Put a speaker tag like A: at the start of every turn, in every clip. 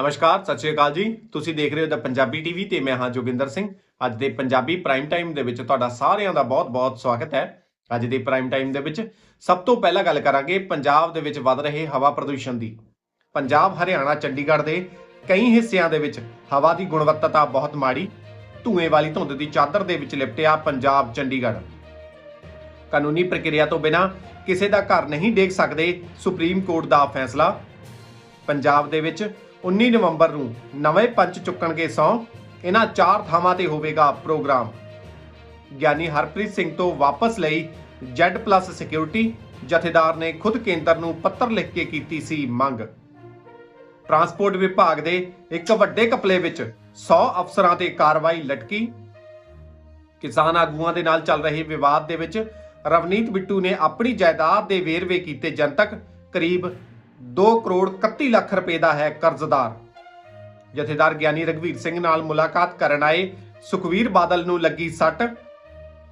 A: ਨਮਸਕਾਰ, ਸਤਿ ਸ਼੍ਰੀ ਅਕਾਲ ਜੀ। ਤੁਸੀਂ ਦੇਖ ਰਹੇ ਹੋ ਦ ਪੰਜਾਬੀ ਟੀਵੀ ਤੇ ਮੈਂ ਹਾਂ ਜੋਗਿੰਦਰ ਸਿੰਘ। ਅੱਜ ਦੇ ਪੰਜਾਬੀ ਪ੍ਰਾਈਮ ਟਾਈਮ ਦੇ ਵਿੱਚ ਤੁਹਾਡਾ ਸਾਰਿਆਂ ਦਾ ਬਹੁਤ-ਬਹੁਤ ਸਵਾਗਤ ਹੈ। ਅੱਜ ਦੇ ਪ੍ਰਾਈਮ ਟਾਈਮ ਦੇ ਵਿੱਚ ਸਭ ਤੋਂ ਪਹਿਲਾਂ ਗੱਲ ਕਰਾਂਗੇ ਪੰਜਾਬ ਦੇ ਵਿੱਚ ਵੱਧ ਰਹੇ ਹਵਾ ਪ੍ਰਦੂਸ਼ਣ ਦੀ। ਪੰਜਾਬ, ਹਰਿਆਣਾ, ਚੰਡੀਗੜ੍ਹ ਦੇ ਕਈ ਹਿੱਸਿਆਂ ਦੇ ਵਿੱਚ ਹਵਾ ਦੀ ਗੁਣਵੱਤਾ ਬਹੁਤ ਮਾੜੀ, ਧੂਏ ਵਾਲੀ ਧੁੰਦ ਦੀ ਚਾਦਰ ਦੇ ਵਿੱਚ ਲਿਪਟਿਆ ਪੰਜਾਬ, ਚੰਡੀਗੜ੍ਹ। ਕਾਨੂੰਨੀ ਪ੍ਰਕਿਰਿਆ ਤੋਂ ਬਿਨਾਂ ਕਿਸੇ ਦਾ ਘਰ ਨਹੀਂ ਦੇਖ ਸਕਦੇ ਸੁਪਰੀਮ ਕੋਰਟ ਦਾ ਫੈਸਲਾ। ਪੰਜਾਬ ਦੇ ਵਿੱਚ 19 ਨਵੰਬਰ ਨੂੰ ਨਵੇਂ ਪੰਚ ਚੁੱਕਣਗੇ ਸਹੁੰ ਇਹਨਾਂ ਚਾਰ ਥਾਵਾਂ ਤੇ ਹੋਵੇਗਾ ਪ੍ਰੋਗਰਾਮ। ਗਿਆਨੀ ਹਰਪ੍ਰੀਤ ਸਿੰਘ ਤੋਂ ਵਾਪਸ ਲਈ Z+ ਸਿਕਿਉਰਿਟੀ ਜਥੇਦਾਰ ਨੇ ਖੁਦ ਕੇਂਦਰ ਨੂੰ ਪੱਤਰ ਲਿਖ ਕੇ ਕੀਤੀ ਸੀ ਮੰਗ। ਟਰਾਂਸਪੋਰਟ ਵਿਭਾਗ ਦੇ ਇੱਕ ਵੱਡੇ ਕਪਲੇ ਵਿੱਚ 100 ਅਫਸਰਾਂ ਤੇ ਕਾਰਵਾਈ ਲਟਕੀ। ਕਿਸਾਨ ਆਗੂਆਂ ਦੇ ਨਾਲ ਚੱਲ ਰਹੇ ਵਿਵਾਦ ਦੇ ਵਿੱਚ ਰਵਨੀਤ ਬਿੱਟੂ ਨੇ ਆਪਣੀ ਜਾਇਦਾਦ ਦੇ ਵੇਰਵੇ ਕੀਤੇ ਜਨਤਕ, ਕਰੀਬ 2 ਕਰੋੜ 31 ਲੱਖ ਰੁਪਏ ਦਾ ਹੈ ਕਰਜ਼ਦਾਰ। ਜਥੇਦਾਰ ਗਿਆਨੀ ਰਗਵੀਰ ਸਿੰਘ ਨਾਲ ਮੁਲਾਕਾਤ ਕਰਨ ਆਏ ਸੁਖਵੀਰ ਬਾਦਲ ਨੂੰ ਲੱਗੀ ਸੱਟ।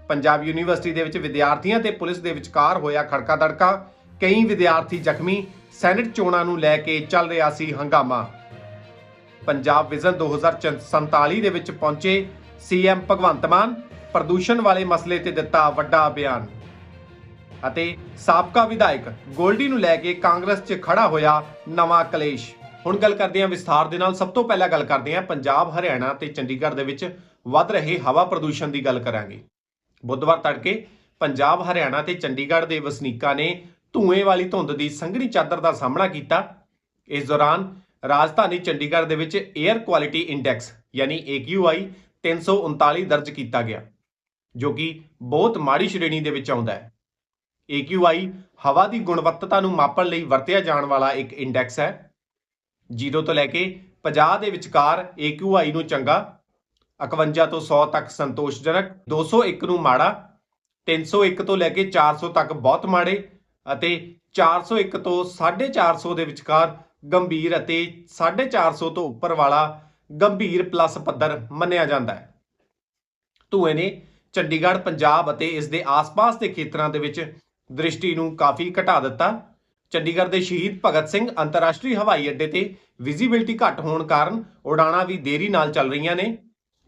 A: ਪੰਜਾਬ ਯੂਨੀਵਰਸਿਟੀ ਦੇ ਵਿੱਚ ਵਿਦਿਆਰਥੀਆਂ ਤੇ ਪੁਲਿਸ ਦੇ ਵਿਚਕਾਰ ਹੋਇਆ ਖੜਕਾ ਦੜਕਾ ਕਈ ਵਿਦਿਆਰਥੀ ਜ਼ਖਮੀ, ਸੈਨੇਟ ਚੋਣਾਂ ਨੂੰ ਲੈ ਕੇ ਚੱਲ ਰਿਹਾ ਸੀ ਹੰਗਾਮਾ। ਪੰਜਾਬ ਵਿਜ਼ਨ 2047 ਦੇ ਵਿੱਚ ਪਹੁੰਚੇ ਸੀਐਮ ਭਗਵੰਤ ਮਾਨ, ਪ੍ਰਦੂਸ਼ਣ ਵਾਲੇ ਮਸਲੇ ਤੇ ਦਿੱਤਾ ਵੱਡਾ ਬਿਆਨ। ਅਤੇ ਸਾਬਕਾ ਵਿਧਾਇਕ ਗੋਲਡੀ ਨੂੰ ਲੈ ਕੇ ਕਾਂਗਰਸ 'ਚ ਖੜਾ ਹੋਇਆ ਨਵਾਂ ਕਲੇਸ਼। ਹੁਣ ਗੱਲ ਕਰਦੇ ਹਾਂ ਵਿਸਥਾਰ ਦੇ ਨਾਲ। ਸਭ ਤੋਂ ਪਹਿਲਾਂ ਗੱਲ ਕਰਦੇ ਹਾਂ ਪੰਜਾਬ, ਹਰਿਆਣਾ ਤੇ ਚੰਡੀਗੜ੍ਹ ਦੇ ਵਿੱਚ ਵੱਧ ਰਹੇ ਹਵਾ ਪ੍ਰਦੂਸ਼ਣ ਦੀ ਗੱਲ ਕਰਾਂਗੇ। ਬੁੱਧਵਾਰ ਤੜਕੇ ਪੰਜਾਬ, ਹਰਿਆਣਾ ਤੇ ਚੰਡੀਗੜ੍ਹ ਦੇ ਵਸਨੀਕਾਂ ਨੇ ਧੂਏ ਵਾਲੀ ਧੁੰਦ ਦੀ ਸੰਘਣੀ ਚਾਦਰ ਦਾ ਸਾਹਮਣਾ ਕੀਤਾ। ਇਸ ਦੌਰਾਨ ਰਾਜਧਾਨੀ ਚੰਡੀਗੜ੍ਹ ਦੇ ਵਿੱਚ 에ਅਰ ਕੁਆਲਿਟੀ ਇੰਡੈਕਸ ਯਾਨੀ AQI 339 ਦਰਜ ਕੀਤਾ ਗਿਆ, ਜੋ ਕਿ ਬਹੁਤ ਮਾੜੀ ਸ਼੍ਰੇਣੀ ਦੇ ਵਿੱਚ ਆਉਂਦਾ ਹੈ। AQI ਹਵਾ ਦੀ ਗੁਣਵੱਤਾ ਨੂੰ ਮਾਪਣ ਲਈ ਵਰਤਿਆ ਜਾਣ ਵਾਲਾ ਇੱਕ ਇੰਡੈਕਸ ਹੈ। 0 ਤੋਂ ਲੈ ਕੇ 50 ਦੇ ਵਿਚਕਾਰ AQI ਨੂੰ ਚੰਗਾ 51 ਤੋਂ 100 ਤੱਕ ਸੰਤੋਸ਼ਜਨਕ 201 ਨੂੰ ਮਾੜਾ 301 ਤੋਂ ਲੈ ਕੇ 400 ਤੱਕ ਬਹੁਤ ਮਾੜੇ ਅਤੇ 401 ਤੋਂ 450 ਦੇ ਵਿਚਕਾਰ ਗੰਭੀਰ ਅਤੇ 450 ਤੋਂ ਉੱਪਰ ਵਾਲਾ ਗੰਭੀਰ ਪਲੱਸ ਪੱਧਰ ਮੰਨਿਆ ਜਾਂਦਾ ਹੈ। ਧੂਏ ਨੇ ਚੰਡੀਗੜ੍ਹ, ਪੰਜਾਬ ਅਤੇ ਇਸ ਦੇ ਆਸ-ਪਾਸ ਦੇ ਖੇਤਰਾਂ ਦੇ ਵਿੱਚ ਦ੍ਰਿਸ਼ਟੀ ਨੂੰ ਕਾਫੀ ਘਟਾ ਦਿੱਤਾ। ਚੰਡੀਗੜ੍ਹ ਦੇ ਸ਼ਹੀਦ ਭਗਤ ਸਿੰਘ ਅੰਤਰਰਾਸ਼ਟਰੀ ਹਵਾਈ ਅੱਡੇ ਤੇ ਵਿਜ਼ਿਬਿਲਟੀ ਘੱਟ ਹੋਣ ਕਾਰਨ ਉਡਾਣਾਂ ਵੀ ਦੇਰੀ ਨਾਲ ਚੱਲ ਰਹੀਆਂ ਨੇ।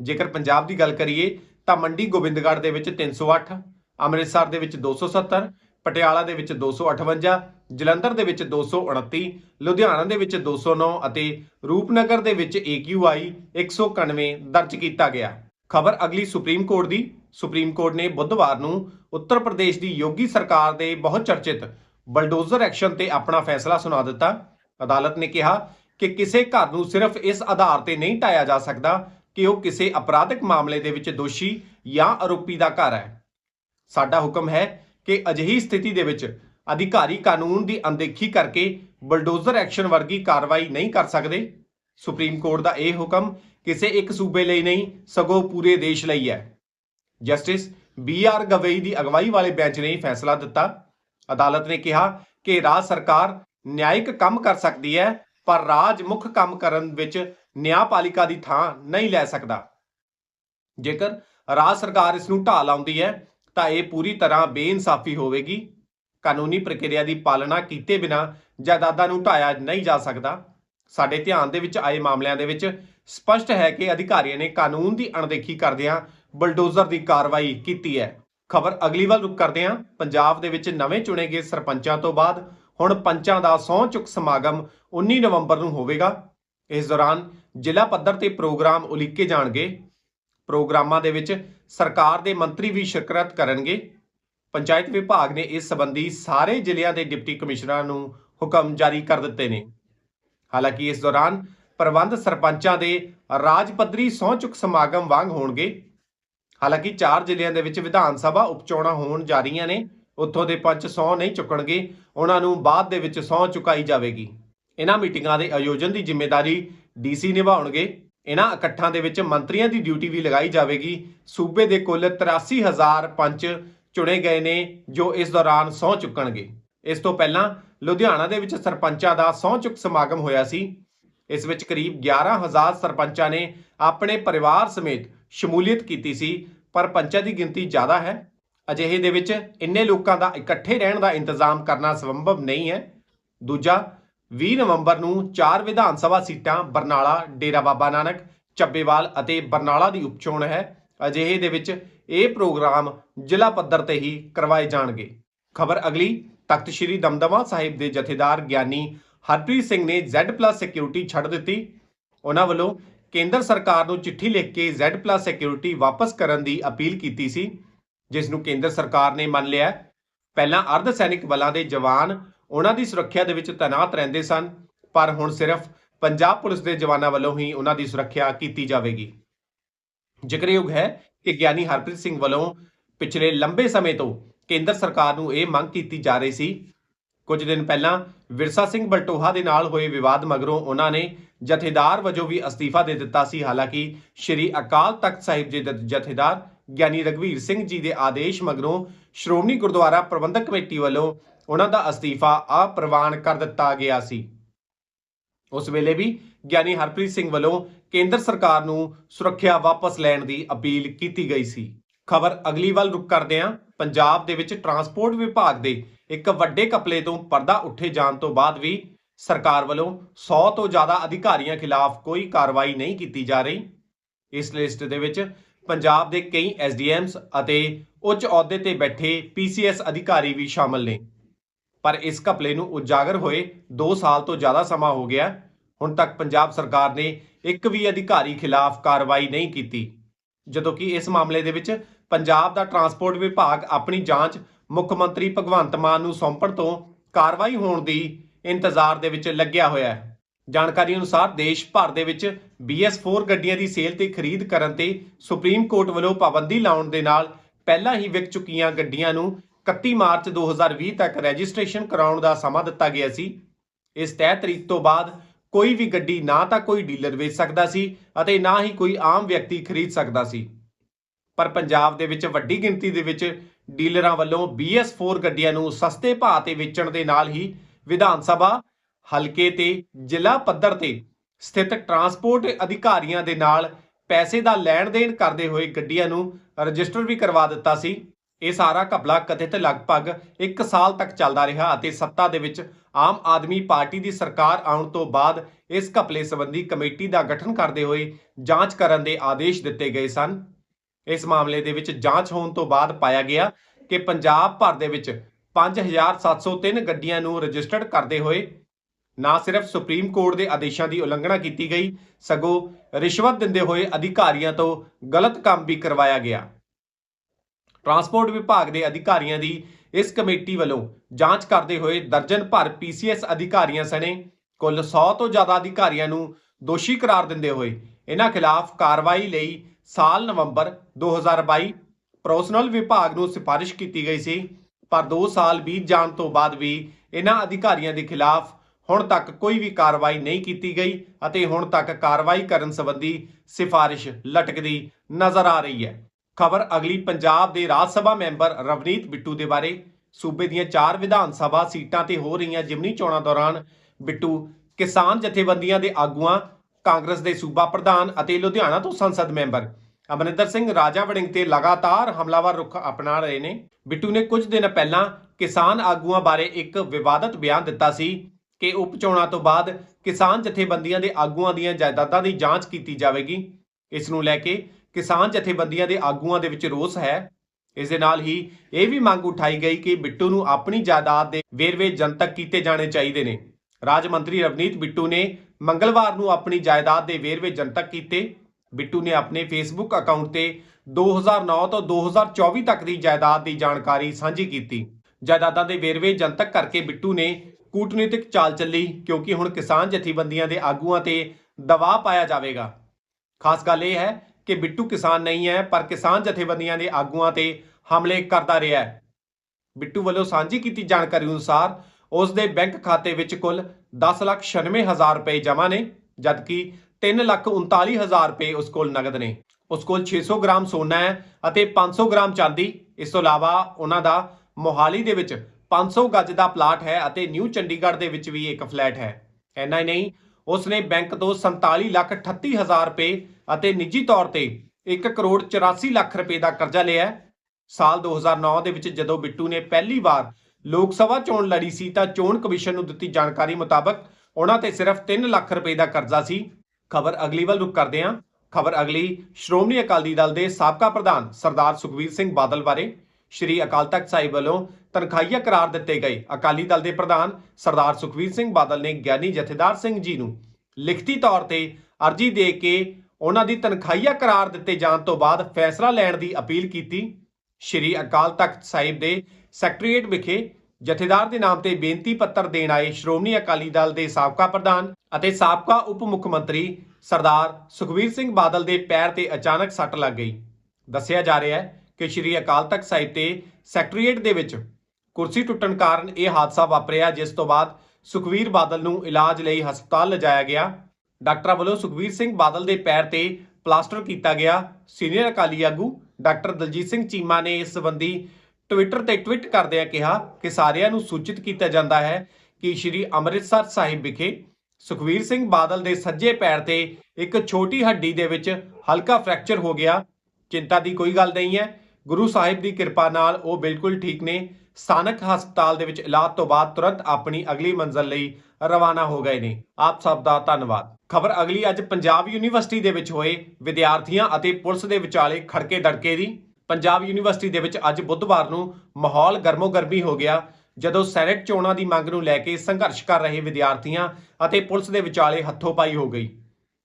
A: ਜੇਕਰ ਪੰਜਾਬ ਦੀ ਗੱਲ ਕਰੀਏ ਤਾਂ ਮੰਡੀ ਗੋਬਿੰਦਗੜ੍ਹ ਦੇ ਵਿੱਚ 308 ਅੰਮ੍ਰਿਤਸਰ ਦੇ ਵਿੱਚ 270 ਪਟਿਆਲਾ ਦੇ ਵਿੱਚ 258 ਜਲੰਧਰ ਦੇ ਵਿੱਚ 229 ਲੁਧਿਆਣਾ ਦੇ ਵਿੱਚ 209 ਅਤੇ ਰੂਪਨਗਰ ਦੇ ਵਿੱਚ AQI 191 ਦਰਜ ਕੀਤਾ ਗਿਆ। ਖਬਰ ਅਗਲੀ ਸੁਪਰੀਮ ਕੋਰਟ ਦੀ ਸੁਪਰੀਮ ਕੋਰਟ ਨੇ ਬੁੱਧਵਾਰ ਨੂੰ ਉੱਤਰ ਪ੍ਰਦੇਸ਼ ਦੀ ਯੋਗੀ ਸਰਕਾਰ ਦੇ ਬਹੁਤ ਚਰਚਿਤ ਬਲਡੋਜ਼ਰ ਐਕਸ਼ਨ ਤੇ ਆਪਣਾ ਫੈਸਲਾ ਸੁਣਾ ਦਿੱਤਾ। ਅਦਾਲਤ ਨੇ ਕਿਹਾ ਕਿ ਕਿਸੇ ਘਰ ਨੂੰ ਸਿਰਫ ਇਸ ਆਧਾਰ ਤੇ ਨਹੀਂ ਢਾਇਆ ਜਾ ਸਕਦਾ ਕਿ ਉਹ ਕਿਸੇ ਅਪਰਾਧਿਕ ਮਾਮਲੇ ਦੇ ਵਿੱਚ ਦੋਸ਼ੀ ਜਾਂ ਆਰੋਪੀ ਦਾ ਘਰ ਹੈ। ਸਾਡਾ ਹੁਕਮ ਹੈ ਕਿ ਅਜਿਹੀ ਸਥਿਤੀ ਦੇ ਵਿੱਚ ਅਧਿਕਾਰੀ ਕਾਨੂੰਨ ਦੀ ਅਣਦੇਖੀ ਕਰਕੇ ਬਲਡੋਜ਼ਰ ਐਕਸ਼ਨ ਵਰਗੀ ਕਾਰਵਾਈ ਨਹੀਂ ਕਰ ਸਕਦੇ। ਸੁਪਰੀਮ ਕੋਰਟ ਦਾ ਇਹ ਹੁਕਮ ਕਿਸੇ ਇੱਕ ਸੂਬੇ ਲਈ ਨਹੀਂ, ਸਗੋਂ ਪੂਰੇ ਦੇਸ਼ ਲਈ ਹੈ। ਜਸਟਿਸ ਬੀ ਆਰ ਗਵਈ ਦੀ ਅਗਵਾਈ ਵਾਲੇ ਬੈਂਚ ਨੇ ਇਹ ਫੈਸਲਾ ਦਿੱਤਾ। ਅਦਾਲਤ ਨੇ ਕਿਹਾ ਕਿ ਰਾਜ ਸਰਕਾਰ ਨਿਆਇਕ ਕੰਮ ਕਰ ਸਕਦੀ ਹੈ, ਪਰ ਰਾਜ ਮੁੱਖ ਕੰਮ ਕਰਨ ਵਿੱਚ ਨਿਆਂਪਾਲਿਕਾ ਦੀ ਥਾਂ ਨਹੀਂ ਲੈ ਸਕਦਾ। ਜੇਕਰ ਰਾਜ ਸਰਕਾਰ ਇਸ ਨੂੰ ਢਾਹ ਲਾਉਂਦੀ ਹੈ, ਤਾਂ ਇਹ ਪੂਰੀ ਤਰ੍ਹਾਂ ਬੇਇਨਸਾਫੀ ਹੋਵੇਗੀ। ਕਾਨੂੰਨੀ ਪ੍ਰਕਿਰਿਆ ਦੀ ਪਾਲਣਾ ਕੀਤੇ ਬਿਨਾ ਜਾਇਦਾਦਾਂ ਨੂੰ ਢਾਇਆ ਨਹੀਂ ਜਾ ਸਕਦਾ। ਸਾਡੇ ਧਿਆਨ ਦੇ ਵਿੱਚ ਆਏ ਮਾਮਲਿਆਂ ਦੇ ਵਿੱਚ ਸਪਸ਼ਟ ਹੈ ਕਿ ਅਧਿਕਾਰੀਆਂ ਨੇ ਕਾਨੂੰਨ ਦੀ ਅਣਦੇਖੀ ਕਰਦਿਆਂ ਬਲਡੋਜ਼ਰ ਦੀ ਕਾਰਵਾਈ ਕੀਤੀ ਹੈ। ਖਬਰ ਅਗਲੀ ਵੱਲ ਰੁਕ ਕਰਦੇ ਹਾਂ। ਪੰਜਾਬ ਦੇ ਵਿੱਚ ਨਵੇਂ ਚੁਣੇ ਗਏ ਸਰਪੰਚਾਂ ਤੋਂ ਬਾਅਦ ਹੁਣ ਪੰਚਾਂ ਦਾ ਸਹੁੰ ਚੁੱਕ ਸਮਾਗਮ 19 ਨਵੰਬਰ ਨੂੰ ਹੋਵੇਗਾ। ਇਸ ਦੌਰਾਨ ਜ਼ਿਲ੍ਹਾ ਪੱਧਰ ਤੇ ਪ੍ਰੋਗਰਾਮ ਉਲੀਕੇ ਜਾਣਗੇ। ਪ੍ਰੋਗਰਾਮਾਂ ਦੇ ਵਿੱਚ ਸਰਕਾਰ ਦੇ ਮੰਤਰੀ ਵੀ ਸ਼ਿਰਕਤ ਕਰਨਗੇ। ਪੰਚਾਇਤ ਵਿਭਾਗ ਨੇ ਇਸ ਸੰਬੰਧੀ ਸਾਰੇ ਜ਼ਿਲ੍ਹਿਆਂ ਦੇ ਡਿਪਟੀ ਕਮਿਸ਼ਨਰਾਂ ਨੂੰ ਹੁਕਮ ਜਾਰੀ ਕਰ ਦਿੱਤੇ ਨੇ। ਹਾਲਾਂਕਿ ਇਸ ਦੌਰਾਨ ਪ੍ਰਬੰਧ ਸਰਪੰਚਾਂ ਦੇ ਰਾਜ ਪੱਧਰੀ ਸਹੁੰ ਚੁੱਕ ਸਮਾਗਮ ਵਾਂਗ ਹੋਣਗੇ। ਹਾਲਾਂਕਿ ਚਾਰ ਜ਼ਿਲ੍ਹਿਆਂ ਦੇ ਵਿੱਚ ਵਿਧਾਨ ਸਭਾ ਉਪਚੋਣਾਂ ਹੋਣ ਜਾ ਰਹੀਆਂ ਨੇ, ਉੱਥੋਂ ਦੇ ਪੰਚ ਸਹੁੰ ਨਹੀਂ ਚੁੱਕਣਗੇ, ਉਹਨਾਂ ਨੂੰ ਬਾਅਦ ਦੇ ਵਿੱਚ ਸਹੁੰ ਚੁਕਾਈ ਜਾਵੇਗੀ। ਇਹਨਾਂ ਮੀਟਿੰਗਾਂ ਦੇ ਆਯੋਜਨ ਦੀ ਜ਼ਿੰਮੇਵਾਰੀ ਡੀਸੀ ਨਿਭਾਉਣਗੇ। ਇਹਨਾਂ ਇਕੱਠਾਂ ਦੇ ਵਿੱਚ ਮੰਤਰੀਆਂ ਦੀ ਡਿਊਟੀ ਵੀ ਲਗਾਈ ਜਾਵੇਗੀ। ਸੂਬੇ ਦੇ ਕੁੱਲ 83000 ਪੰਚ ਚੁਣੇ ਗਏ ਨੇ, ਜੋ ਇਸ ਦੌਰਾਨ ਸਹੁੰ ਚੁੱਕਣਗੇ। ਇਸ ਤੋਂ ਪਹਿਲਾਂ ਲੁਧਿਆਣਾ ਦੇ ਵਿੱਚ ਸਰਪੰਚਾਂ ਦਾ ਸਹੁੰ ਚੁੱਕ ਸਮਾਗਮ ਹੋਇਆ ਸੀ। ਇਸ ਵਿੱਚ ਕਰੀਬ 11000 ਸਰਪੰਚਾਂ ਨੇ ਆਪਣੇ ਪਰਿਵਾਰ ਸਮੇਤ ਸ਼ਮੂਲੀਅਤ ਕੀਤੀ ਸੀ, ਪਰ ਪੰਚਾਂ ਦੀ ਗਿਣਤੀ ਜ਼ਿਆਦਾ ਹੈ। ਅਜਿਹੇ ਦੇ ਵਿੱਚ ਇੰਨੇ ਲੋਕਾਂ ਦਾ ਇਕੱਠੇ ਰਹਿਣ ਦਾ ਇੰਤਜ਼ਾਮ ਕਰਨਾ ਸੰਭਵ ਨਹੀਂ ਹੈ। ਦੂਜਾ 20 ਨਵੰਬਰ ਨੂੰ ਚਾਰ ਵਿਧਾਨ ਸਭਾ ਸੀਟਾਂ ਬਰਨਾਲਾ, ਡੇਰਾ ਬਾਬਾ ਨਾਨਕ, ਚੱਬੇਵਾਲ ਅਤੇ ਬਰਨਾਲਾ ਦੀ ਉਪਚੋਣ ਹੈ। ਅਜਿਹੇ ਦੇ ਵਿੱਚ ਇਹ ਪ੍ਰੋਗਰਾਮ ਜ਼ਿਲ੍ਹਾ ਪੱਧਰ ਤੇ ਹੀ ਕਰਵਾਏ ਜਾਣਗੇ। ਖਬਰ ਅਗਲੀ, ਤਖਤ ਸ੍ਰੀ ਦਮਦਮਾ ਸਾਹਿਬ ਦੇ ਜਥੇਦਾਰ ਗਿਆਨੀ ਹਰਪ੍ਰੀਤ ਸਿੰਘ ਨੇ Z+ ਸਿਕਿਉਰਿਟੀ ਛੱਡ ਦਿੱਤੀ। ਉਹਨਾਂ ਵੱਲੋਂ ਕੇਂਦਰ ਸਰਕਾਰ ਨੂੰ ਚਿੱਠੀ ਲਿਖ ਕੇ Z+ ਸਿਕਿਉਰਿਟੀ ਵਾਪਸ ਕਰਨ ਦੀ ਅਪੀਲ ਕੀਤੀ ਸੀ, ਜਿਸ ਨੂੰ ਕੇਂਦਰ ਸਰਕਾਰ ਨੇ ਮੰਨ ਲਿਆ। ਪਹਿਲਾਂ ਅਰਧ ਸੈਨਿਕ ਬਲਾਂ ਦੇ ਜਵਾਨ ਉਹਨਾਂ ਦੀ ਸੁਰੱਖਿਆ ਦੇ ਵਿੱਚ ਤੈਨਾਤ ਰਹਿੰਦੇ ਸਨ, ਪਰ ਹੁਣ ਸਿਰਫ ਪੰਜਾਬ ਪੁਲਿਸ ਦੇ ਜਵਾਨਾਂ ਵੱਲੋਂ ਹੀ ਉਹਨਾਂ ਦੀ ਸੁਰੱਖਿਆ ਕੀਤੀ ਜਾਵੇਗੀ। ਜ਼ਿਕਰਯੋਗ ਹੈ ਕਿ ਗਿਆਨੀ ਹਰਪ੍ਰੀਤ ਸਿੰਘ ਵੱਲੋਂ ਪਿਛਲੇ ਲੰਬੇ ਸਮੇਂ ਤੋਂ ਕੇਂਦਰ ਸਰਕਾਰ ਨੂੰ ਇਹ ਮੰਗ ਕੀਤੀ ਜਾ ਰਹੀ ਸੀ। ਕੁਝ ਦਿਨ ਪਹਿਲਾਂ ਵਿਰਸਾ ਸਿੰਘ ਬਲਟੋਹਾ ਦੇ ਨਾਲ ਹੋਏ ਵਿਵਾਦ ਮਗਰੋਂ ਉਹਨਾਂ ਨੇ ਜਥੇਦਾਰ ਵਜੋਂ ਵੀ ਅਸਤੀਫਾ ਦੇ ਦਿੱਤਾ ਸੀ। ਹਾਲਾਂਕਿ ਸ਼੍ਰੀ ਅਕਾਲ ਤਖਤ ਸਾਹਿਬ ਜੀ ਦੇ ਜਥੇਦਾਰ ਗਿਆਨੀ ਰਗਵੀਰ ਸਿੰਘ ਜੀ ਦੇ ਆਦੇਸ਼ ਮਗਰੋਂ ਸ਼੍ਰੋਮਣੀ ਗੁਰਦੁਆਰਾ ਪ੍ਰਬੰਧਕ ਕਮੇਟੀ ਵੱਲੋਂ ਉਹਨਾਂ ਦਾ ਅਸਤੀਫਾ ਅਪ੍ਰਵਾਨ ਕਰ ਦਿੱਤਾ ਗਿਆ ਸੀ। ਉਸ ਵੇਲੇ ਵੀ ਗਿਆਨੀ ਹਰਪ੍ਰੀਤ ਸਿੰਘ ਵੱਲੋਂ ਕੇਂਦਰ ਸਰਕਾਰ ਨੂੰ ਸੁਰੱਖਿਆ ਵਾਪਸ ਲੈਣ ਦੀ ਅਪੀਲ ਕੀਤੀ ਗਈ ਸੀ। ਖਬਰ ਅਗਲੀ ਵੱਲ ਰੁਕ ਕਰਦੇ ਹਾਂ ਪੰਜਾਬ ਦੇ ਵਿੱਚ ਟਰਾਂਸਪੋਰਟ ਵਿਭਾਗ ਦੇ ਇੱਕ ਵੱਡੇ ਕਪਲੇ ਤੋਂ ਪਰਦਾ ਉੱਠੇ ਜਾਣ ਤੋਂ ਬਾਅਦ ਵੀ ਸਰਕਾਰ ਵੱਲੋਂ 100 ਤੋਂ ਜ਼ਿਆਦਾ ਅਧਿਕਾਰੀਆਂ ਖਿਲਾਫ ਕੋਈ ਕਾਰਵਾਈ ਨਹੀਂ ਕੀਤੀ ਜਾ ਰਹੀ। ਇਸ ਲਿਸਟ ਦੇ ਵਿੱਚ ਪੰਜਾਬ ਦੇ ਕਈ ਐਸਡੀਐਮਸ ਅਤੇ ਉੱਚ ਅਹੁਦੇ ਤੇ ਬੈਠੇ ਪੀਸੀਐਸ ਅਧਿਕਾਰੀ ਵੀ ਸ਼ਾਮਲ ਨੇ। ਪਰ ਇਸ ਘਪਲੇ ਨੂੰ ਉਜਾਗਰ ਹੋਏ 2 ਸਾਲ ਤੋਂ ਜ਼ਿਆਦਾ ਸਮਾਂ ਹੋ ਗਿਆ। ਹੁਣ ਤੱਕ ਪੰਜਾਬ ਸਰਕਾਰ ਨੇ ਇੱਕ ਵੀ ਅਧਿਕਾਰੀ ਖਿਲਾਫ ਕਾਰਵਾਈ ਨਹੀਂ ਕੀਤੀ। ਜਦੋਂ ਕਿ ਇਸ ਮਾਮਲੇ ਦੇ ਵਿੱਚ ਪੰਜਾਬ ਦਾ ਟਰਾਂਸਪੋਰਟ ਵਿਭਾਗ ਆਪਣੀ ਜਾਂਚ ਮੁੱਖ ਮੰਤਰੀ ਭਗਵੰਤ ਮਾਨ ਨੂੰ ਸੌਂਪਣ ਤੋਂ ਕਾਰਵਾਈ ਹੋਣ ਦੀ ਇੰਤਜ਼ਾਰ ਦੇ ਵਿੱਚ ਲੱਗਿਆ ਹੋਇਆ ਹੈ। ਜਾਣਕਾਰੀ ਅਨੁਸਾਰ ਦੇਸ਼ ਭਰ ਦੇ ਵਿੱਚ BS4 ਗੱਡੀਆਂ ਦੀ ਸੇਲ ਤੇ ਖਰੀਦ ਕਰਨ ਤੇ ਸੁਪਰੀਮ ਕੋਰਟ ਵੱਲੋਂ ਪਾਬੰਦੀ ਲਾਉਣ ਦੇ ਨਾਲ ਪਹਿਲਾਂ ਹੀ ਵਿਕ ਚੁੱਕੀਆਂ ਗੱਡੀਆਂ ਨੂੰ 31 ਮਾਰਚ 2020 ਤੱਕ ਰਜਿਸਟ੍ਰੇਸ਼ਨ ਕਰਾਉਣ ਦਾ ਸਮਾਂ ਦਿੱਤਾ ਗਿਆ ਸੀ। ਇਸ ਤੈਅ ਤਰੀਕ ਤੋਂ ਬਾਅਦ ਕੋਈ ਵੀ ਗੱਡੀ ਨਾ ਤਾਂ ਕੋਈ ਡੀਲਰ ਵੇਚ ਸਕਦਾ ਸੀ ਅਤੇ ਨਾ ਹੀ ਕੋਈ ਆਮ ਵਿਅਕਤੀ ਖਰੀਦ ਸਕਦਾ ਸੀ। ਪਰ ਪੰਜਾਬ ਦੇ ਵਿੱਚ ਵੱਡੀ ਗਿਣਤੀ ਦੇ ਵਿੱਚ ਡੀਲਰਾਂ ਵੱਲੋਂ BS4 ਗੱਡੀਆਂ ਨੂੰ ਸਸਤੇ ਭਾਅ ਤੇ ਵੇਚਣ ਦੇ ਨਾਲ ਹੀ ਵਿਧਾਨ ਸਭਾ ਹਲਕੇ ਤੇ ਜ਼ਿਲ੍ਹਾ ਪੱਧਰ ਤੇ ਸਥਿਤ ਟਰਾਂਸਪੋਰਟ ਅਧਿਕਾਰੀਆਂ ਦੇ ਨਾਲ ਪੈਸੇ ਦਾ ਲੈਣ ਦੇਣ ਕਰਦੇ ਹੋਏ ਗੱਡੀਆਂ ਨੂੰ ਰਜਿਸਟਰ ਵੀ ਕਰਵਾ ਦਿੱਤਾ ਸੀ। ਇਹ ਸਾਰਾ ਘਪਲਾ ਕਥਿਤ ਲਗਭਗ 1 ਸਾਲ ਤੱਕ ਚੱਲਦਾ ਰਿਹਾ ਅਤੇ ਸੱਤਾ ਦੇ ਵਿੱਚ ਆਮ ਆਦਮੀ ਪਾਰਟੀ ਦੀ ਸਰਕਾਰ ਆਉਣ ਤੋਂ ਬਾਅਦ ਇਸ ਘਪਲੇ ਸੰਬੰਧੀ ਕਮੇਟੀ ਦਾ ਗਠਨ ਕਰਦੇ ਹੋਏ ਜਾਂਚ ਕਰਨ ਦੇ ਆਦੇਸ਼ ਦਿੱਤੇ ਗਏ ਸਨ। ਇਸ ਮਾਮਲੇ ਦੇ ਵਿੱਚ ਜਾਂਚ ਹੋਣ ਤੋਂ ਬਾਅਦ ਪਾਇਆ ਗਿਆ ਕਿ ਪੰਜਾਬ ਭਰ ਦੇ ਵਿੱਚ 5703 ਗੱਡੀਆਂ ਨੂੰ ਰਜਿਸਟਰਡ ਕਰਦੇ ਹੋਏ ਨਾ ਸਿਰਫ ਸੁਪਰੀਮ ਕੋਰਟ ਦੇ ਆਦੇਸ਼ਾਂ ਦੀ ਉਲੰਘਣਾ ਕੀਤੀ ਗਈ, ਸਗੋਂ ਰਿਸ਼ਵਤ ਦਿੰਦੇ ਹੋਏ ਅਧਿਕਾਰੀਆਂ ਤੋਂ ਗਲਤ ਕੰਮ ਵੀ ਕਰਵਾਇਆ ਗਿਆ। ਟਰਾਂਸਪੋਰਟ ਵਿਭਾਗ ਦੇ ਅਧਿਕਾਰੀਆਂ ਦੀ ਇਸ ਕਮੇਟੀ ਵੱਲੋਂ ਜਾਂਚ ਕਰਦੇ ਹੋਏ ਦਰਜਨ ਭਰ ਪੀਸੀਐਸ ਅਧਿਕਾਰੀਆਂ ਸਣੇ ਕੁੱਲ 100 ਤੋਂ ਜ਼ਿਆਦਾ ਅਧਿਕਾਰੀਆਂ ਨੂੰ ਦੋਸ਼ੀ ਕਰਾਰ ਦਿੰਦੇ ਹੋਏ ਇਹਨਾਂ ਖਿਲਾਫ ਕਾਰਵਾਈ ਲਈ ਸਾਲ ਨਵੰਬਰ 2022 ਪ੍ਰੋਸਨਲ ਵਿਭਾਗ ਨੂੰ ਸਿਫਾਰਿਸ਼ ਕੀਤੀ ਗਈ ਸੀ। ਪਰ 2 ਸਾਲ ਬੀਤ ਜਾਣ ਤੋਂ ਬਾਅਦ ਵੀ ਇਹਨਾਂ ਅਧਿਕਾਰੀਆਂ ਦੇ ਖਿਲਾਫ ਹੁਣ ਤੱਕ ਕੋਈ ਵੀ ਕਾਰਵਾਈ ਨਹੀਂ ਕੀਤੀ ਗਈ ਅਤੇ ਹੁਣ ਤੱਕ ਕਾਰਵਾਈ ਕਰਨ ਸੰਬੰਧੀ ਸਿਫਾਰਿਸ਼ ਲਟਕਦੀ ਨਜ਼ਰ ਆ ਰਹੀ ਹੈ। ਖਬਰ ਅਗਲੀ ਪੰਜਾਬ ਦੇ ਰਾਜ ਸਭਾ ਮੈਂਬਰ ਰਵਨੀਤ ਬਿੱਟੂ ਦੇ ਬਾਰੇ। ਸੂਬੇ ਦੀਆਂ ਚਾਰ ਵਿਧਾਨ ਸਭਾ ਸੀਟਾਂ ਤੇ ਹੋ ਰਹੀਆਂ ਜਿਮਨੀ ਚੋਣਾਂ ਦੌਰਾਨ ਬਿੱਟੂ ਕਿਸਾਨ ਜਥੇਬੰਦੀਆਂ ਦੇ ਆਗੂਆਂ, ਕਾਂਗਰਸ ਦੇ ਸੂਬਾ ਪ੍ਰਧਾਨ ਅਤੇ ਲੁਧਿਆਣਾ ਤੋਂ ਸੰਸਦ ਮੈਂਬਰ। ਅਮਰਿੰਦਰ ਸਿੰਘ, ਰਾਜਾ ਵੜਿੰਗ ਤੇ ਲਗਾਤਾਰ ਹਮਲਾਵਰ ਰੁਖ ਅਪਣਾ ਰਹੇ ਨੇ। ਬਿੱਟੂ ਨੇ ਕੁਝ ਦਿਨ ਪਹਿਲਾਂ ਕਿਸਾਨ ਆਗੂਆਂ ਬਾਰੇ ਇੱਕ ਵਿਵਾਦਤ ਬਿਆਨ ਦਿੱਤਾ ਸੀ ਕਿ ਉਪ ਚੋਣਾਂ ਤੋਂ ਬਾਅਦ ਕਿਸਾਨ ਜਥੇਬੰਦੀਆਂ ਦੇ ਆਗੂਆਂ ਦੀਆਂ ਜਾਇਦਾਦਾਂ ਦੀ ਜਾਂਚ ਕੀਤੀ ਜਾਵੇਗੀ। ਇਸ ਨੂੰ ਲੈ ਕੇ ਕਿਸਾਨ ਜਥੇਬੰਦੀਆਂ ਦੇ ਆਗੂਆਂ ਦੇ ਵਿੱਚ ਰੋਸ ਹੈ। ਇਸ ਦੇ ਨਾਲ ਹੀ ਇਹ ਵੀ ਮੰਗ ਉਠਾਈ ਗਈ ਕਿ ਬਿੱਟੂ ਨੂੰ ਆਪਣੀ ਜਾਇਦਾਦ ਦੇ ਵੇਰਵੇ ਜਨਤਕ ਕੀਤੇ ਜਾਣੇ ਚਾਹੀਦੇ ਨੇ। ਰਾਜ ਮੰਤਰੀ ਰਵਨੀਤ ਬਿੱਟੂ ਨੇ ਮੰਗਲਵਾਰ ਨੂੰ ਆਪਣੀ ਜਾਇਦਾਦ ਦੇ ਵੇਰਵੇ ਜਨਤਕ ਕੀਤੇ। ਬਿੱਟੂ ਨੇ ਆਪਣੇ ਫੇਸਬੁੱਕ ਅਕਾਊਂਟ ਤੇ 2009 ਤੋਂ 2024 ਤੱਕ ਦੀ ਜਾਇਦਾਦ ਦੀ ਜਾਣਕਾਰੀ ਸਾਂਝੀ ਕੀਤੀ। ਜਾਇਦਾਦਾਂ ਦੇ ਵੇਰਵੇ ਜਨਤਕ ਕਰਕੇ ਬਿੱਟੂ ਨੇ ਕੂਟਨੀਤਿਕ ਚਾਲ ਚੱਲੀ ਕਿਉਂਕਿ ਹੁਣ ਕਿਸਾਨ ਜਥੇਬੰਦੀਆਂ ਦੇ ਆਗੂਆਂ ਤੇ ਦਬਾਅ ਪਾਇਆ ਜਾਵੇਗਾ। ਖਾਸ ਗੱਲ ਇਹ ਹੈ ਕਿ ਬਿੱਟੂ ਕਿਸਾਨ ਨਹੀਂ ਹੈ ਪਰ ਕਿਸਾਨ ਜਥੇਬੰਦੀਆਂ ਦੇ ਆਗੂਆਂ ਤੇ ਹਮਲੇ ਕਰਦਾ ਰਿਹਾ ਹੈ। ਬਿੱਟੂ ਵੱਲੋਂ ਸਾਂਝੀ ਕੀਤੀ ਜਾਣਕਾਰੀ ਅਨੁਸਾਰ ਉਸ ਦੇ ਬੈਂਕ ਖਾਤੇ ਵਿੱਚ ਕੁੱਲ 10,96,000 ਰੁਪਏ ਜਮ੍ਹਾਂ ਨੇ ਜਦਕਿ 3,39,000 ਰੁਪਏ ਉਸ ਕੋਲ ਨਗਦ ਨੇ। ਉਸ ਕੋਲ 600 ਗ੍ਰਾਮ ਸੋਨਾ ਹੈ ਅਤੇ 500 ਗ੍ਰਾਮ ਚਾਂਦੀ। ਇਸ ਤੋਂ ਇਲਾਵਾ ਉਹਨਾਂ ਦਾ ਮੋਹਾਲੀ ਦੇ ਵਿੱਚ 500 ਗੱਜ ਦਾ ਪਲਾਟ ਹੈ ਅਤੇ ਨਿਊ ਚੰਡੀਗੜ੍ਹ ਦੇ ਵਿੱਚ ਵੀ ਇੱਕ ਫਲੈਟ ਹੈ। ਐਨਾ ਹੀ ਨਹੀਂ ਉਸ ਨੇ ਬੈਂਕ ਤੋਂ 47 ਲੱਖ 38 ਹਜ਼ਾਰ ਰੁਪਏ ਅਤੇ ਨਿੱਜੀ ਤੌਰ ਤੇ 1 ਕਰੋੜ 84 ਲੱਖ ਰੁਪਏ ਦਾ ਕਰਜ਼ਾ ਲਿਆ ਹੈ। ਸਾਲ 2009 ਦੇ ਵਿੱਚ ਜਦੋਂ ਬਿੱਟੂ ਨੇ ਪਹਿਲੀ ਵਾਰ ਲੋਕ ਸਭਾ ਚੋਣ ਲੜੀ ਸੀ ਤਾਂ ਚੋਣ ਕਮਿਸ਼ਨ ਨੂੰ ਦਿੱਤੀ ਜਾਣਕਾਰੀ ਮੁਤਾਬਕ ਉਹਨਾਂ ਤੇ ਸਿਰਫ 3 ਲੱਖ ਰੁਪਏ ਦਾ ਕਰਜ਼ਾ ਸੀ ਖਬਰ ਅਗਲੀ ਵੱਲ ਰੁਕ ਕਰਦੇ ਹਾਂ। ਖਬਰ ਅਗਲੀ, ਸ਼੍ਰੋਮਣੀ ਅਕਾਲੀ ਦਲ ਦੇ ਸਾਬਕਾ ਪ੍ਰਧਾਨ ਸਰਦਾਰ ਸੁਖਬੀਰ ਸਿੰਘ ਬਾਦਲ ਬਾਰੇ। ਸ਼੍ਰੀ ਅਕਾਲ ਤਖਤ ਸਾਹਿਬ ਵੱਲੋਂ ਤਨਖਾਹੀਆ ਕਰਾਰ ਦਿੱਤੇ ਗਏ। ਅਕਾਲੀ ਦਲ ਦੇ ਪ੍ਰਧਾਨ ਸਰਦਾਰ ਸੁਖਬੀਰ ਸਿੰਘ ਬਾਦਲ ਨੇ ਗਿਆਨੀ ਜਥੇਦਾਰ ਸਿੰਘ ਜੀ ਨੂੰ ਲਿਖਤੀ ਤੌਰ ਤੇ ਅਰਜੀ ਦੇ ਕੇ ਉਹਨਾਂ ਦੀ ਤਨਖਾਹੀਆ ਕਰਾਰ ਦਿੱਤੇ ਜਾਣ ਤੋਂ ਬਾਅਦ ਫੈਸਲਾ ਲੈਣ ਦੀ ਅਪੀਲ ਕੀਤੀ। ਸ਼੍ਰੀ ਅਕਾਲ ਤਖਤ ਸਾਹਿਬ ਦੇ ਸੈਕਟਰੀਏਟ ਵਿਖੇ ਜਥੇਦਾਰ ਦੇ ਨਾਮ ਤੇ ਬੇਨਤੀ ਪੱਤਰ ਦੇਣ ਆਏ ਸ਼੍ਰੋਮਣੀ ਅਕਾਲੀ ਦਲ ਦੇ ਸਾਬਕਾ ਪ੍ਰਧਾਨ ਅਤੇ ਸਾਬਕਾ ਉਪ ਮੁੱਖ ਮੰਤਰੀ ਸਰਦਾਰ ਸੁਖਬੀਰ ਸਿੰਘ ਬਾਦਲ ਦੇ ਪੈਰ ਤੇ ਅਚਾਨਕ ਸੱਟ ਲੱਗ ਗਈ। ਦੱਸਿਆ ਜਾ ਰਿਹਾ ਹੈ ਕਿ ਸ਼੍ਰੀ ਅਕਾਲ ਤਖਤ ਸਾਹਿਬ ਤੇ ਸੈਕਟਰੀਏਟ ਦੇ ਵਿੱਚ ਕੁਰਸੀ ਟੁੱਟਣ ਕਾਰਨ ਇਹ ਹਾਦਸਾ ਵਾਪਰਿਆ, ਜਿਸ ਤੋਂ ਬਾਅਦ ਸੁਖਬੀਰ ਬਾਦਲ ਨੂੰ ਇਲਾਜ ਲਈ ਹਸਪਤਾਲ ਲਿਜਾਇਆ ਗਿਆ। ਡਾਕਟਰਾਂ ਵੱਲੋਂ ਸੁਖਬੀਰ ਸਿੰਘ ਬਾਦਲ ਦੇ ਪੈਰ ਤੇ ਪਲਾਸਟਰ ਕੀਤਾ ਗਿਆ। ਸੀਨੀਅਰ ਅਕਾਲੀ ਆਗੂ ਡਾਕਟਰ ਦਲਜੀਤ ਸਿੰਘ ਚੀਮਾ ਨੇ ਇਸ ਸੰਬੰਧੀ ਟਵਿੱਟਰ ਤੇ ਟਵਿੱਟ ਕਰਦਿਆਂ ਕਿਹਾ ਕਿ ਸਾਰਿਆਂ ਨੂੰ ਸੂਚਿਤ ਕੀਤਾ ਜਾਂਦਾ ਹੈ ਕਿ ਸ਼੍ਰੀ ਅੰਮ੍ਰਿਤਸਰ ਸਾਹਿਬ ਵਿਖੇ ਸੁਖਬੀਰ ਸਿੰਘ ਬਾਦਲ ਦੇ ਸੱਜੇ ਪੈਰ ਤੇ ਇੱਕ ਛੋਟੀ ਹੱਡੀ ਦੇ ਵਿੱਚ ਹਲਕਾ ਫ੍ਰੈਕਚਰ ਹੋ ਗਿਆ। ਚਿੰਤਾ ਦੀ ਕੋਈ ਗੱਲ ਨਹੀਂ ਹੈ। ਗੁਰੂ ਸਾਹਿਬ ਦੀ ਕਿਰਪਾ ਨਾਲ ਉਹ ਬਿਲਕੁਲ ਠੀਕ ਨੇ। ਸਥਾਨਕ ਹਸਪਤਾਲ ਦੇ ਵਿੱਚ ਇਲਾਜ ਤੋਂ ਬਾਅਦ ਤੁਰੰਤ ਆਪਣੀ ਅਗਲੀ ਮੰਜ਼ਲ ਲਈ ਰਵਾਨਾ ਹੋ ਗਏ ਨੇ। ਆਪ ਸਭ ਦਾ ਧੰਨਵਾਦ। ਖਬਰ ਅਗਲੀ ਅੱਜ ਪੰਜਾਬ ਯੂਨੀਵਰਸਿਟੀ ਦੇ ਵਿੱਚ ਹੋਏ। ਵਿਦਿਆਰਥੀਆਂ ਅਤੇ ਪੁਲਿਸ ਦੇ ਵਿਚਾਲੇ ਖੜਕੇ ਦੜਕੇ ਦੀ ਪੰਜਾਬ ਯੂਨੀਵਰਸਿਟੀ ਦੇ ਵਿੱਚ ਅੱਜ ਬੁੱਧਵਾਰ ਨੂੰ ਮਾਹੌਲ ਗਰਮੋ-ਗਰਮੀ ਹੋ ਗਿਆ, ਜਦੋਂ ਸੈਨੇਟ ਚੋਣਾਂ ਦੀ ਮੰਗ ਨੂੰ ਲੈ ਕੇ ਸੰਘਰਸ਼ ਕਰ ਰਹੇ ਵਿਦਿਆਰਥੀਆਂ ਅਤੇ ਪੁਲਿਸ ਦੇ ਵਿਚਾਲੇ ਹੱਥੋਂ-ਪਾਈ ਹੋ ਗਈ।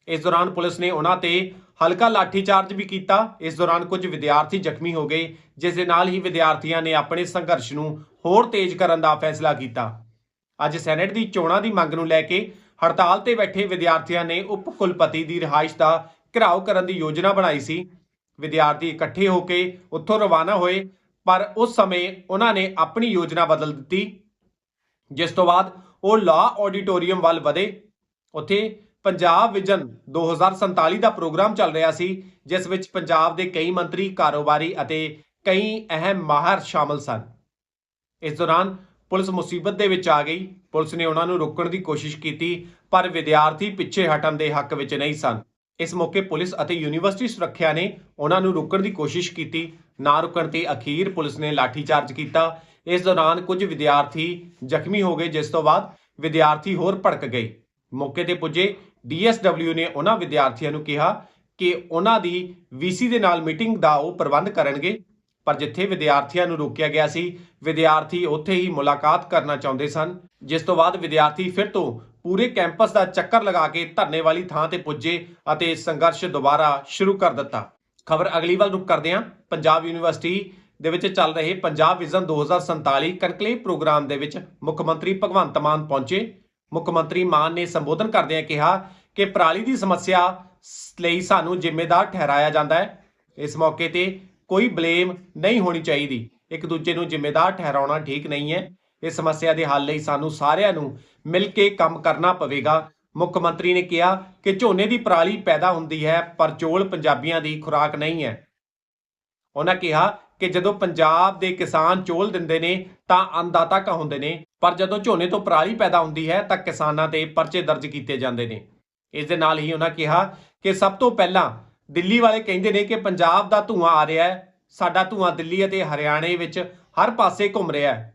A: ਇਸ ਦੌਰਾਨ ਪੁਲਿਸ ਨੇ ਉਹਨਾਂ ਤੇ ਹਲਕਾ ਲਾਠੀਚਾਰਜ ਵੀ ਕੀਤਾ। ਇਸ ਦੌਰਾਨ ਕੁਝ ਵਿਦਿਆਰਥੀ ਜ਼ਖਮੀ ਹੋ ਗਏ, ਜਿਸ ਦੇ ਨਾਲ ਹੀ ਵਿਦਿਆਰਥੀਆਂ ਨੇ ਆਪਣੇ ਸੰਘਰਸ਼ ਨੂੰ ਹੋਰ ਤੇਜ਼ ਕਰਨ ਦਾ ਫੈਸਲਾ ਕੀਤਾ। ਅੱਜ ਸੈਨੇਟ ਦੀ ਚੋਣਾਂ ਦੀ ਮੰਗ ਨੂੰ ਲੈ ਕੇ ਹੜਤਾਲ ਤੇ ਬੈਠੇ ਵਿਦਿਆਰਥੀਆਂ ਨੇ ਉਪ ਕੁਲਪਤੀ ਦੀ ਰਿਹਾਇਸ਼ ਦਾ ਘਿਰਾਓ ਕਰਨ ਦੀ ਯੋਜਨਾ ਬਣਾਈ ਸੀ। ਵਿਦਿਆਰਥੀ ਇਕੱਠੇ ਹੋ ਕੇ ਉੱਥੋਂ ਰਵਾਨਾ ਹੋਏ, ਪਰ ਉਸ ਸਮੇਂ ਉਹਨਾਂ ਨੇ ਆਪਣੀ ਯੋਜਨਾ ਬਦਲ ਦਿੱਤੀ, ਜਿਸ ਤੋਂ ਬਾਅਦ ਉਹ ਲਾ ਆਡੀਟੋਰੀਅਮ ਵੱਲ ਵਧੇ। ਉੱਥੇ ਪੰਜਾਬ ਵਿਜ਼ਨ 2047 ਦਾ ਪ੍ਰੋਗਰਾਮ ਚੱਲ ਰਿਹਾ ਸੀ, ਜਿਸ ਵਿੱਚ ਪੰਜਾਬ ਦੇ ਕਈ ਮੰਤਰੀ, ਕਾਰੋਬਾਰੀ ਅਤੇ ਕਈ ਅਹਿਮ ਮਾਹਰ ਸ਼ਾਮਲ ਸਨ। ਇਸ ਦੌਰਾਨ ਪੁਲਿਸ ਮੁਸੀਬਤ ਦੇ ਵਿੱਚ ਆ ਗਈ। ਪੁਲਿਸ ਨੇ ਉਹਨਾਂ ਨੂੰ ਰੋਕਣ ਦੀ ਕੋਸ਼ਿਸ਼ ਕੀਤੀ, ਪਰ ਵਿਦਿਆਰਥੀ ਪਿੱਛੇ ਹਟਣ ਦੇ ਹੱਕ ਵਿੱਚ ਨਹੀਂ ਸਨ। ਇਸ ਮੌਕੇ ਪੁਲਿਸ ਅਤੇ ਯੂਨੀਵਰਸਿਟੀ ਸੁਰੱਖਿਆ ਨੇ ਉਹਨਾਂ ਨੂੰ ਰੋਕਣ ਦੀ ਕੋਸ਼ਿਸ਼ ਕੀਤੀ। ਨਾ ਰੁਕਣ ਤੇ ਅਖੀਰ ਪੁਲਿਸ ਨੇ ਲਾਠੀਚਾਰਜ ਕੀਤਾ। ਇਸ ਦੌਰਾਨ ਕੁਝ ਵਿਦਿਆਰਥੀ ਜ਼ਖਮੀ ਹੋ ਗਏ, ਜਿਸ ਤੋਂ ਬਾਅਦ ਵਿਦਿਆਰਥੀ ਹੋਰ ਭੜਕ ਗਏ। ਮੌਕੇ ਤੇ ਪੁੱਜੇ ਡੀਐਸਡਬਲਿਊ ਨੇ ਉਹਨਾਂ ਵਿਦਿਆਰਥੀਆਂ ਨੂੰ ਕਿਹਾ ਕਿ ਉਹਨਾਂ ਦੀ ਵੀਸੀ ਦੇ ਨਾਲ ਮੀਟਿੰਗ ਦਾ ਉਹ ਪ੍ਰਬੰਧ ਕਰਨਗੇ, ਪਰ ਜਿੱਥੇ ਵਿਦਿਆਰਥੀਆਂ ਨੂੰ ਰੋਕਿਆ ਗਿਆ ਸੀ, ਵਿਦਿਆਰਥੀ ਉੱਥੇ ਹੀ ਮੁਲਾਕਾਤ ਕਰਨਾ ਚਾਹੁੰਦੇ ਸਨ, ਜਿਸ ਤੋਂ ਬਾਅਦ ਵਿਦਿਆਰਥੀ ਫਿਰ ਤੋਂ ਪੂਰੇ ਕੈਂਪਸ ਦਾ ਚੱਕਰ ਲਗਾ ਕੇ ਧਰਨੇ ਵਾਲੀ ਥਾਂ ਤੇ ਪੁੱਜੇ ਅਤੇ ਸੰਘਰਸ਼ ਦੁਬਾਰਾ ਸ਼ੁਰੂ ਕਰ ਦਿੱਤਾ। ਖਬਰ ਅਗਲੀ ਵੱਲ ਰੁਕ ਕਰਦੇ ਹਾਂ। ਪੰਜਾਬ ਯੂਨੀਵਰਸਿਟੀ ਦੇ ਵਿੱਚ ਚੱਲ ਰਹੇ ਪੰਜਾਬ ਵਿਜ਼ਨ 2047 ਕਨਕਲੇਵ ਪ੍ਰੋਗਰਾਮ ਦੇ ਵਿੱਚ ਮੁੱਖ ਮੰਤਰੀ ਭਗਵੰਤ ਮਾਨ ਪਹੁੰਚੇ। ਮੁੱਖ ਮੰਤਰੀ ਮਾਨ ਨੇ ਸੰਬੋਧਨ ਕਰਦਿਆਂ ਕਿਹਾ ਕਿ ਪਰਾਲੀ ਦੀ ਸਮੱਸਿਆ ਸ- ਲਈ ਸਾਨੂੰ ਜ਼ਿੰਮੇਦਾਰ ਠਹਿਰਾਇਆ ਜਾਂਦਾ ਹੈ। ਇਸ ਮੌਕੇ ਤੇ ਕੋਈ ਬਲੇਮ ਨਹੀਂ ਹੋਣੀ ਚਾਹੀਦੀ। ਇੱਕ ਦੂਜੇ ਨੂੰ ਜ਼ਿੰਮੇਦਾਰ ਠਹਿਰਾਉਣਾ ਠੀਕ ਨਹੀਂ ਹੈ। ਇਸ ਸਮੱਸਿਆ ਦੇ ਹੱਲ ਲਈ ਸਾਨੂੰ ਸਾਰਿਆਂ ਨੂੰ ਮਿਲ ਕੇ ਕੰਮ ਕਰਨਾ ਪਵੇਗਾ। ਮੁੱਖ ਮੰਤਰੀ ਨੇ ਕਿਹਾ ਕਿ ਝੋਨੇ ਦੀ ਪਰਾਲੀ ਪੈਦਾ ਹੁੰਦੀ ਹੈ, ਪਰ ਚੋਲ ਪੰਜਾਬੀਆਂ ਦੀ ਖੁਰਾਕ ਨਹੀਂ ਹੈ। ਉਹਨਾਂ ਕਿਹਾ ਕਿ ਜਦੋਂ ਪੰਜਾਬ ਦੇ ਕਿਸਾਨ ਚੋਲ ਦਿੰਦੇ ਨੇ, ਤਾਂ ਅੰਨਦਾਤਾ ਕਹਾਉਂਦੇ ਨੇ, ਪਰ ਜਦੋਂ ਝੋਨੇ ਤੋਂ ਪਰਾਲੀ ਪੈਦਾ ਹੁੰਦੀ ਹੈ, ਤਾਂ ਕਿਸਾਨਾਂ ਤੇ ਪਰਚੇ ਦਰਜ ਕੀਤੇ ਜਾਂਦੇ ਨੇ। ਇਸ ਦੇ ਨਾਲ ਹੀ ਉਹਨਾਂ ਕਿਹਾ ਕਿ ਸਭ ਤੋਂ ਪਹਿਲਾਂ ਦਿੱਲੀ ਵਾਲੇ ਕਹਿੰਦੇ ਨੇ ਕਿ ਪੰਜਾਬ ਦਾ ਧੂਆਂ ਆ ਰਿਹਾ ਹੈ। ਸਾਡਾ ਧੂਆਂ ਦਿੱਲੀ ਅਤੇ ਹਰਿਆਣੇ ਵਿੱਚ ਹਰ ਪਾਸੇ ਘੁੰਮ ਰਿਹਾ ਹੈ।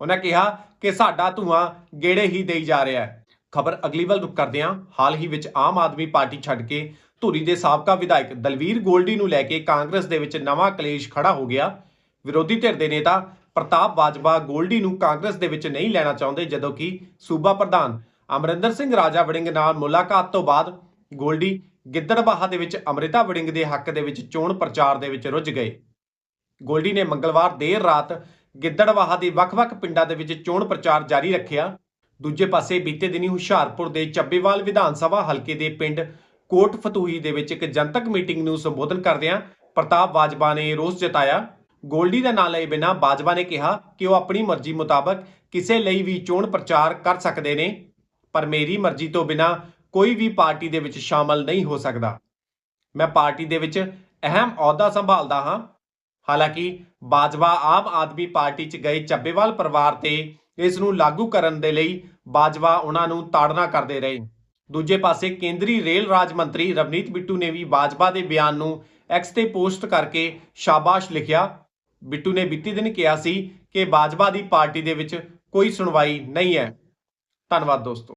A: ਉਹਨਾਂ ਕਿਹਾ ਕਿ ਸਾਡਾ ਧੂਆਂ ਗੇੜੇ ਹੀ ਦੇਈ ਜਾ ਰਿਹਾ ਹੈ। ਖਬਰ ਅਗਲੀ ਵੱਲ ਰੁਕ ਕਰਦੇ ਹਾਂ। ਹਾਲ ਹੀ ਵਿੱਚ ਆਮ ਆਦਮੀ ਪਾਰਟੀ ਛੱਡ ਕੇ ਧੂਰੀ ਦੇ ਸਾਬਕਾ ਵਿਧਾਇਕ ਦਲਵੀਰ ਗੋਲਡੀ ਨੂੰ ਲੈ ਕੇ ਕਾਂਗਰਸ ਦੇ ਵਿੱਚ ਨਵਾਂ ਕਲੇਸ਼ ਖੜਾ ਹੋ ਗਿਆ। ਵਿਰੋਧੀ ਧਿਰ ਦੇ ਨੇਤਾ ਪ੍ਰਤਾਪ ਬਾਜਵਾ ਗੋਲਡੀ ਨੂੰ ਕਾਂਗਰਸ ਦੇ ਵਿੱਚ ਨਹੀਂ ਲੈਣਾ ਚਾਹੁੰਦੇ, ਜਦੋਂ ਕਿ ਸੂਬਾ ਪ੍ਰਧਾਨ ਅਮਰਿੰਦਰ ਸਿੰਘ ਰਾਜਾ ਵੜਿੰਗ ਨਾਲ ਮੁਲਾਕਾਤ ਤੋਂ ਬਾਅਦ ਗੋਲਡੀ ਗਿੱਦੜਬਾਹਾ ਦੇ ਵਿੱਚ ਅੰਮ੍ਰਿਤਾ ਵੜਿੰਗ ਦੇ ਹੱਕ ਦੇ ਵਿੱਚ ਚੋਣ ਪ੍ਰਚਾਰ ਦੇ ਵਿੱਚ ਰੁੱਝ ਗਏ। ਗੋਲਡੀ ਨੇ ਮੰਗਲਵਾਰ ਦੇਰ ਰਾਤ ਗਿੱਦੜਬਾਹਾ ਦੇ ਵੱਖ-ਵੱਖ ਪਿੰਡਾਂ ਦੇ ਵਿੱਚ ਚੋਣ ਪ੍ਰਚਾਰ ਜਾਰੀ ਰੱਖਿਆ। ਦੂਜੇ ਪਾਸੇ ਬੀਤੇ ਦਿਨੀ ਹੁਸ਼ਿਆਰਪੁਰ ਦੇ ਚੱਬੇਵਾਲ ਵਿਧਾਨ ਸਭਾ ਹਲਕੇ ਦੇ ਪਿੰਡ ਕੋਟ ਫਤੂਹੀ ਦੇ ਵਿੱਚ ਇੱਕ ਜਨਤਕ ਮੀਟਿੰਗ ਨੂੰ ਸੰਬੋਧਨ ਕਰਦਿਆਂ ਪ੍ਰਤਾਪ ਬਾਜਵਾ ਨੇ ਰੋਸ ਜਤਾਇਆ। ਗੋਲਡੀ ਦਾ ਨਾਂ ਲਏ ਬਿਨਾਂ ਬਾਜਵਾ ਨੇ ਕਿਹਾ ਕਿ ਉਹ ਆਪਣੀ ਮਰਜ਼ੀ ਮੁਤਾਬਕ ਕਿਸੇ ਲਈ ਵੀ ਚੋਣ ਪ੍ਰਚਾਰ ਕਰ ਸਕਦੇ ਨੇ, ਪਰ ਮੇਰੀ ਮਰਜ਼ੀ ਤੋਂ ਬਿਨਾਂ ਕੋਈ ਵੀ ਪਾਰਟੀ ਦੇ ਵਿੱਚ ਸ਼ਾਮਲ ਨਹੀਂ ਹੋ ਸਕਦਾ। ਮੈਂ ਪਾਰਟੀ ਦੇ ਵਿੱਚ ਅਹਿਮ ਅਹੁਦਾ ਸੰਭਾਲਦਾ ਹਾਂ। ਹਾਲਾਂਕਿ ਬਾਜਵਾ ਆਮ ਆਦਮੀ ਪਾਰਟੀ 'ਚ ਗਏ ਚੱਬੇਵਾਲ ਪਰਿਵਾਰ ਤੇ ਇਸ ਨੂੰ ਲਾਗੂ ਕਰਨ ਦੇ ਲਈ ਬਾਜਵਾ ਉਹਨਾਂ ਨੂੰ ਤਾੜਨਾ ਕਰਦੇ ਰਹੇ। ਦੂਜੇ ਪਾਸੇ ਕੇਂਦਰੀ ਰੇਲ ਰਾਜ ਮੰਤਰੀ ਰਵਨੀਤ ਬਿੱਟੂ ਨੇ ਵੀ ਬਾਜਵਾ ਦੇ ਬਿਆਨ ਨੂੰ ਐਕਸ ਤੇ ਪੋਸਟ ਕਰਕੇ ਸ਼ਾਬਾਸ਼ ਲਿਖਿਆ। ਬਿੱਟੂ ਨੇ ਬੀਤੀ ਦਿਨ ਕਿਹਾ ਸੀ ਕਿ ਬਾਜਵਾ ਦੀ ਪਾਰਟੀ ਦੇ ਵਿੱਚ ਕੋਈ ਸੁਣਵਾਈ ਨਹੀਂ ਹੈ। ਧੰਨਵਾਦ ਦੋਸਤੋ।